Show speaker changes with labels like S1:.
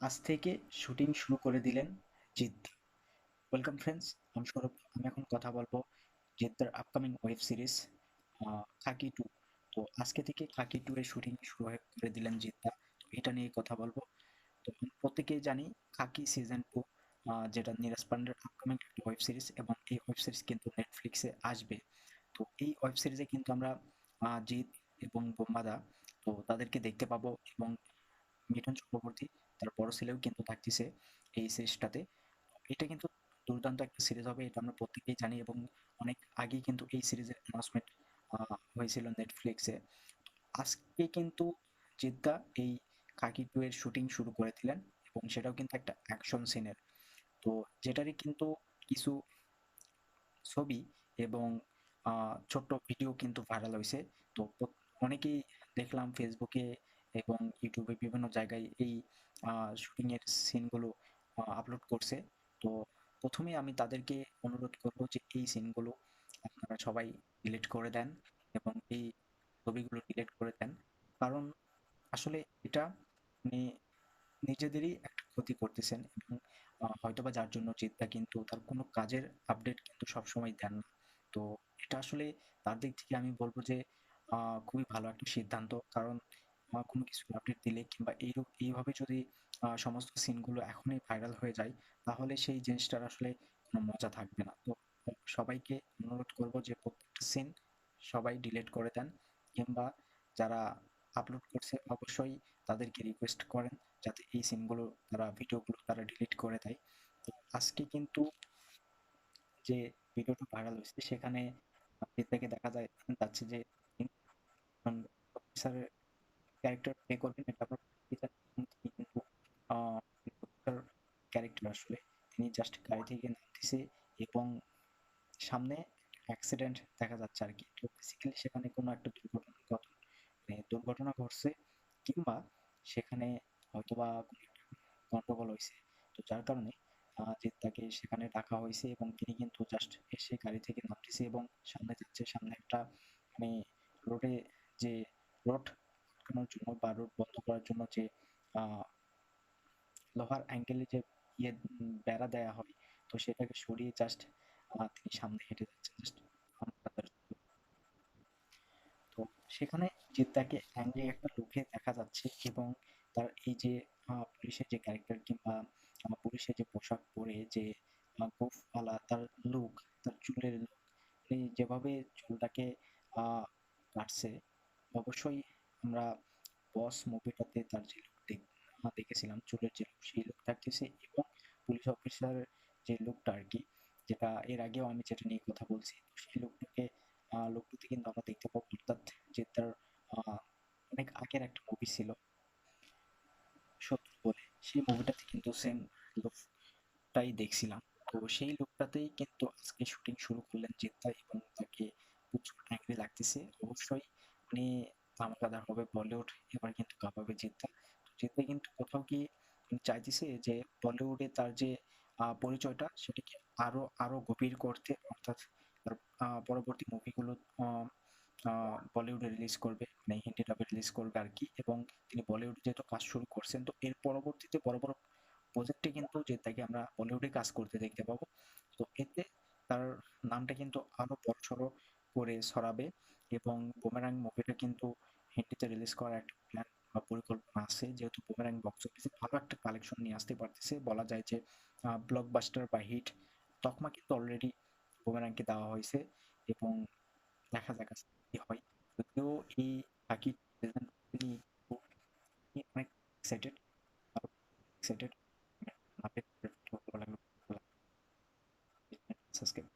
S1: আজ থেকে শুটিং শুরু করে দিলেন জিদ্দা ওয়েলকাম ফ্রেন্ডস আমি সৌরভ আমি এখন কথা বলব জিদ্দার upcoming web series Khakee two তো আজকে থেকে খাকি টু এর শুটিং শুরু করে দিলেন জিদ্দা তো এটা নিয়ে কথা বলব। তো প্রত্যেকেই জানি খাকি সিজন টু যেটা নীরাজ পান্ডের আপকামিং একটা ওয়েব সিরিজ এবং এই ওয়েব সিরিজ কিন্তু নেটফ্লিক্সে আসবে। তো এই ওয়েব সিরিজে কিন্তু আমরা জিৎ এবং বোম্বাদা, তো তাদেরকে দেখতে পাবো এবং মিঠুন চক্রবর্তী তার বড় ছেলেও কিন্তু থাকতেছে এই সিরিজটাতে এটা কিন্তু দুর্দান্ত একটা সিরিজ হবে, এটা আমরা প্রত্যেকেই জানি এবং অনেক আগেই কিন্তু এই সিরিজের অ্যানাউন্সমেন্ট হয়েছিল নেটফ্লিক্সে আজকে কিন্তু জিদ্দা এই কাকি টু এর শুটিং শুরু করে দিলেন এবং সেটাও কিন্তু একটা অ্যাকশন সিনের তো যেটারই কিন্তু কিছু ছবি এবং ছোট্ট ভিডিও কিন্তু ভাইরাল হয়েছে। তো অনেকেই দেখলাম ফেসবুকে এবং ইউটিউবে বিভিন্ন জায়গায় এই শুটিং এর সিনগুলো আপলোড করছে। তো প্রথমে আমি তাদেরকে অনুরোধ করব যে এই সিনগুলো আপনারা সবাই ডিলিট করে দেন এবং এই ছবিগুলো ডিলিট করে দেন। কারণ আসলে এটা মানে নিজেদেরই একটা ক্ষতি করতেছেন এবং হয়তোবা যার জন্য চিন্তা কিন্তু তার কোনো কাজের আপডেট কিন্তু সবসময় দেন না। তো এটা আসলে তার দিক থেকে আমি বলব যে খুবই ভালো একটা সিদ্ধান্ত। কারণ কোনো কিছু আপডেট দিলে কিংবা এইরূপ এইভাবে যদি সমস্ত সিনগুলো এখনই ভাইরাল হয়ে যায়, তাহলে সেই জিনিসটার আসলে কোনো মজা থাকবে না। তো সবাইকে অনুরোধ করব যে প্রত্যেকটা সিন সবাই ডিলিট করে দেন কিংবা যারা আপলোড করছে অবশ্যই তাদেরকে রিকোয়েস্ট করেন যাতে এই সিনগুলো তারা ভিডিওগুলো তারা ডিলিট করে দেয়। তো আজকে কিন্তু যে ভিডিওটা ভাইরাল হয়েছে সেখানে থেকে দেখা যায় যাচ্ছে যে অফিসারের ক্যারেক্টার প্লে করবেন, এটা আপনার কিন্তু ক্যারেক্টার আসলে তিনি জাস্ট গাড়ি থেকে নামতেছে এবং সামনে অ্যাক্সিডেন্ট দেখা যাচ্ছে আর কি। তো বেসিক্যালি সেখানে কোনো একটা দুর্ঘটনা ঘট- মানে দুর্ঘটনা ঘটছে কিংবা সেখানে হয়তোবা গন্ডগোল হয়েছে। তো যার কারণে যে তাকে সেখানে ডাকা হয়েছে এবং তিনি কিন্তু জাস্ট এসে গাড়ি থেকে নামতেছে এবং সামনে যাচ্ছে। সামনে একটা মানে রোডে যে রোড আটকানোর জন্য বা রোড বন্ধ করার জন্য যে লোহার অ্যাঙ্গেলে যে ইয়ে বেড়া দেয়া হয়, তো সেটাকে সরিয়ে জাস্ট তিনি সামনে হেঁটে যাচ্ছেন জাস্ট তো সেখানে যে তাকে অ্যাঙ্গলে একটা লুকে দেখা যাচ্ছে এবং তার এই যে পুলিশের যে ক্যারেক্টার কিংবা পুলিশের যে পোশাক পরে যে গোফওয়ালা, তার লুক তার চুলের লুক যেভাবে চুলটাকে কাটছে, অবশ্যই আমরা বস মুভিটাতে তার যে লুক দেখেছিলাম, চুলের যে লুক সেই লুক থাকতেছে এবং পুলিশ অফিসার যে লুকটা আর কি, যেটা এর আগেও আমি যেটা নিয়ে কথা বলছি সেই লুকটাকে লোকটিতে কিন্তু আমরা দেখতে পাবো, অর্থাৎ যে তার অনেক আগের একটা মুভি ছিল। শত্রু বলে, সেই মুভিটাতে কিন্তু সেম লুকটাই দেখছিলাম। তো সেই লুকটাতেই কিন্তু আজকে শুটিং শুরু করলেন জিদ্দা এবং তাকে প্রচুর অ্যাংরি লাগতেছে। অবশ্যই উনি ধামাকাদার হবে বলিউড এবার কিন্তু কাঁপাবে জিদ্দা তো জিদ্দা কিন্তু কোথাও কি চাইতেছে যে বলিউডে তার যে পরিচয়টা সেটাকে আরও আরও গভীর করতে অর্থাৎ পরবর্তী মুভিগুলো বলিউডে রিলিজ করবে মানে হিন্দি ডাবে রিলিজ করবে আর কি এবং তিনি বলিউডে যেহেতু কাজ শুরু করছেন, তো এর পরবর্তীতে বড় বড় প্রজেক্টে কিন্তু যে তাকে আমরা বলিউডে কাজ করতে দেখতে পাবো। তো এতে তার নামটা কিন্তু আরও বড়সড় করে ছড়াবে। এবং বুমেরাং মুভিটা কিন্তু হিন্দিতে রিলিজ করার একটা প্ল্যান বা পরিকল্পনা আছে। যেহেতু বুমেরাং বক্স অফিসে ভালো একটা কালেকশন নিয়ে আসতে পারতেছে। বলা যায় যে ব্লকবাস্টার বা হিট তকমা কিন্তু অলরেডি বুমেরাংকে দেওয়া হয়েছে এবং দেখা যাক কি হয়। যদিও এই বাকি সাবস্ক্রাইব